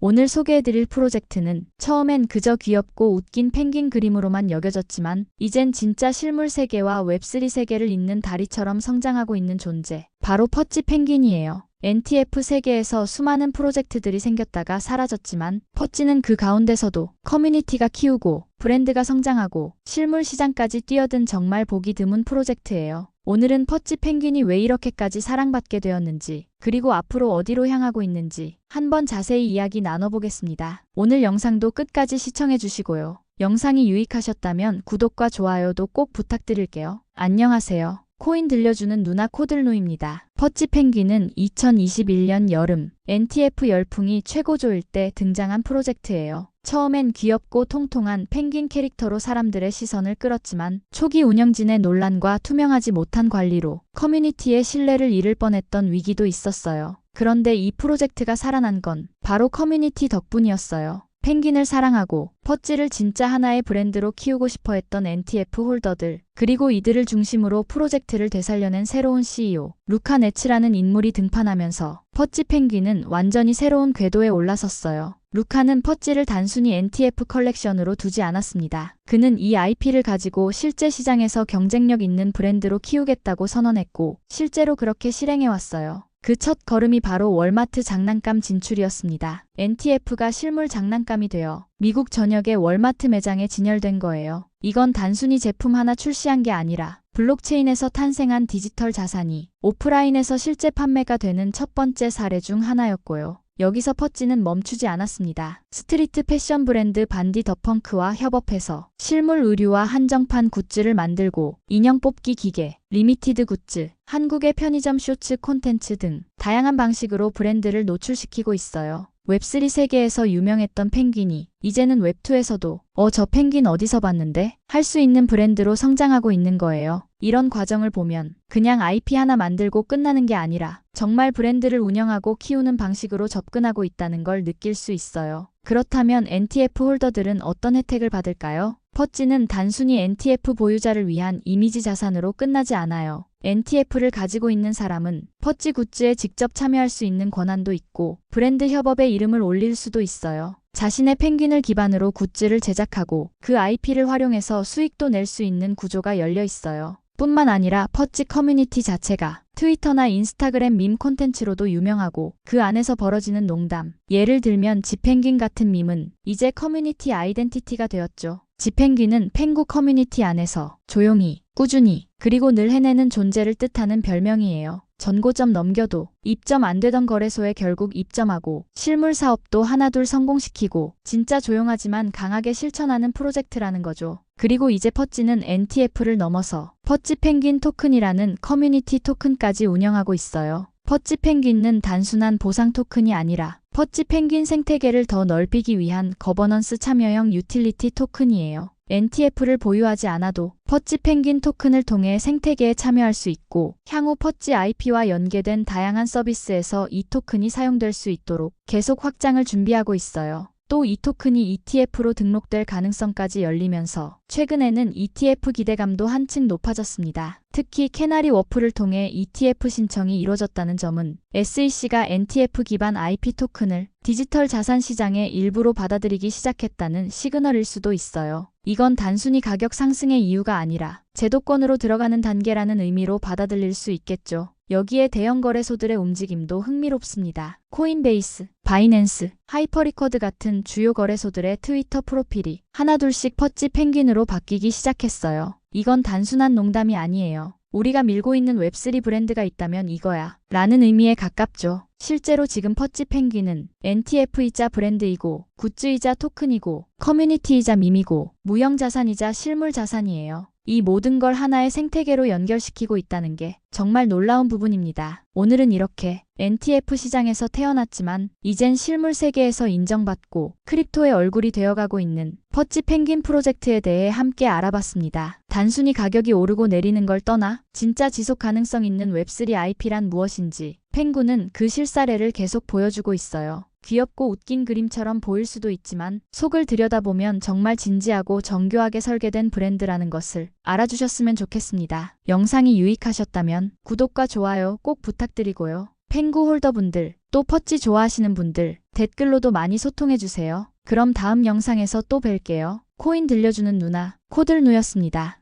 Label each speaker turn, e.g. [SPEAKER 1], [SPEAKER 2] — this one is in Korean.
[SPEAKER 1] 오늘 소개해드릴 프로젝트는 처음엔 그저 귀엽고 웃긴 펭귄 그림으로만 여겨졌지만 이젠 진짜 실물 세계와 웹3 세계를 잇는 다리처럼 성장하고 있는 존재. 바로 퍼찌 펭귄이에요. NTF 세계에서 수많은 프로젝트들이 생겼다가 사라졌지만 퍼찌는 그 가운데서도 커뮤니티가 키우고 브랜드가 성장하고 실물 시장까지 뛰어든 정말 보기 드문 프로젝트예요. 오늘은 퍼찌 펭귄이 왜 이렇게까지 사랑받게 되었는지, 그리고 앞으로 어디로 향하고 있는지 한번 자세히 이야기 나눠보겠습니다. 오늘 영상도 끝까지 시청해 주시고요. 영상이 유익하셨다면 구독과 좋아요도 꼭 부탁드릴게요. 안녕하세요. 코인 들려주는 누나 코들노입니다. 퍼찌 펭귄은 2021년 여름 NTF 열풍이 최고조일 때 등장한 프로젝트예요. 처음엔 귀엽고 통통한 펭귄 캐릭터로 사람들의 시선을 끌었지만 초기 운영진의 논란과 투명하지 못한 관리로 커뮤니티의 신뢰를 잃을 뻔했던 위기도 있었어요. 그런데 이 프로젝트가 살아난 건 바로 커뮤니티 덕분이었어요. 펭귄을 사랑하고 퍼찌를 진짜 하나의 브랜드로 키우고 싶어 했던 NTF 홀더들, 그리고 이들을 중심으로 프로젝트를 되살려낸 새로운 CEO, 루카 네츠라는 인물이 등판하면서 퍼찌 펭귄은 완전히 새로운 궤도에 올라섰어요. 루카는 퍼찌를 단순히 NTF 컬렉션으로 두지 않았습니다. 그는 이 IP를 가지고 실제 시장에서 경쟁력 있는 브랜드로 키우겠다고 선언했고, 실제로 그렇게 실행해왔어요. 그 첫 걸음이 바로 월마트 장난감 진출이었습니다. NTF가 실물 장난감이 되어 미국 전역의 월마트 매장에 진열된 거예요. 이건 단순히 제품 하나 출시한 게 아니라 블록체인에서 탄생한 디지털 자산이 오프라인에서 실제 판매가 되는 첫 번째 사례 중 하나였고요. 여기서 퍼찌는 멈추지 않았습니다. 스트리트 패션 브랜드 반디 더 펑크와 협업해서 실물 의류와 한정판 굿즈를 만들고 인형 뽑기 기계, 리미티드 굿즈, 한국의 편의점 쇼츠 콘텐츠 등 다양한 방식으로 브랜드를 노출시키고 있어요. 웹3 세계에서 유명했던 펭귄이 이제는 웹2에서도 어 저 펭귄 어디서 봤는데 할 수 있는 브랜드로 성장하고 있는 거예요. 이런 과정을 보면 그냥 IP 하나 만들고 끝나는 게 아니라 정말 브랜드를 운영하고 키우는 방식으로 접근하고 있다는 걸 느낄 수 있어요. 그렇다면 NTF 홀더들은 어떤 혜택을 받을까요? 퍼찌는 단순히 NTF 보유자를 위한 이미지 자산으로 끝나지 않아요. NTF를 가지고 있는 사람은 퍼찌 굿즈에 직접 참여할 수 있는 권한도 있고 브랜드 협업에 이름을 올릴 수도 있어요. 자신의 펭귄을 기반으로 굿즈를 제작하고 그 IP를 활용해서 수익도 낼 수 있는 구조가 열려 있어요. 뿐만 아니라 퍼찌 커뮤니티 자체가 트위터나 인스타그램 밈 콘텐츠로도 유명하고 그 안에서 벌어지는 농담. 예를 들면 지펭귄 같은 밈은 이제 커뮤니티 아이덴티티가 되었죠. 지펭귄은 펭구 커뮤니티 안에서 조용히, 꾸준히, 그리고 늘 해내는 존재를 뜻하는 별명이에요. 전고점 넘겨도 입점 안 되던 거래소에 결국 입점하고 실물 사업도 하나둘 성공시키고 진짜 조용하지만 강하게 실천하는 프로젝트라는 거죠. 그리고 이제 퍼찌는 NTF를 넘어서 퍼찌 펭귄 토큰이라는 커뮤니티 토큰까지 운영하고 있어요. 퍼찌 펭귄은 단순한 보상 토큰이 아니라 퍼찌 펭귄 생태계를 더 넓히기 위한 거버넌스 참여형 유틸리티 토큰이에요. NTF를 보유하지 않아도 퍼찌 펭귄 토큰을 통해 생태계에 참여할 수 있고 향후 퍼찌 IP와 연계된 다양한 서비스에서 이 토큰이 사용될 수 있도록 계속 확장을 준비하고 있어요. 또 이 토큰이 ETF로 등록될 가능성까지 열리면서 최근에는 ETF 기대감도 한층 높아졌습니다. 특히 캐나리 워프를 통해 ETF 신청이 이뤄졌다는 점은 SEC가 NTF 기반 IP 토큰을 디지털 자산 시장의 일부로 받아들이기 시작했다는 시그널일 수도 있어요. 이건 단순히 가격 상승의 이유가 아니라 제도권으로 들어가는 단계라는 의미로 받아들일 수 있겠죠. 여기에 대형 거래소들의 움직임도 흥미롭습니다. 코인베이스, 바이낸스, 하이퍼리커드 같은 주요 거래소들의 트위터 프로필이 하나둘씩 퍼찌 펭귄으로 바뀌기 시작했어요. 이건 단순한 농담이 아니에요. 우리가 밀고 있는 웹3 브랜드가 있다면 이거야. 라는 의미에 가깝죠. 실제로 지금 퍼찌 펭귄은 NTF이자 브랜드이고 굿즈이자 토큰이고 커뮤니티이자 밈이고 무형자산이자 실물자산이에요. 이 모든 걸 하나의 생태계로 연결시키고 있다는 게 정말 놀라운 부분입니다. 오늘은 이렇게 NTF 시장에서 태어났지만 이젠 실물 세계에서 인정받고 크립토의 얼굴이 되어가고 있는 퍼찌 펭귄 프로젝트에 대해 함께 알아봤습니다. 단순히 가격이 오르고 내리는 걸 떠나 진짜 지속 가능성 있는 웹3 IP란 무엇인지 펭구는 그 실사례를 계속 보여주고 있어요. 귀엽고 웃긴 그림처럼 보일 수도 있지만 속을 들여다보면 정말 진지하고 정교하게 설계된 브랜드라는 것을 알아주셨으면 좋겠습니다. 영상이 유익하셨다면 구독과 좋아요 꼭 부탁드리고요. 펭구 홀더분들, 또 퍼찌 좋아하시는 분들, 댓글로도 많이 소통해주세요. 그럼 다음 영상에서 또 뵐게요. 코인 들려주는 누나, 코들누였습니다.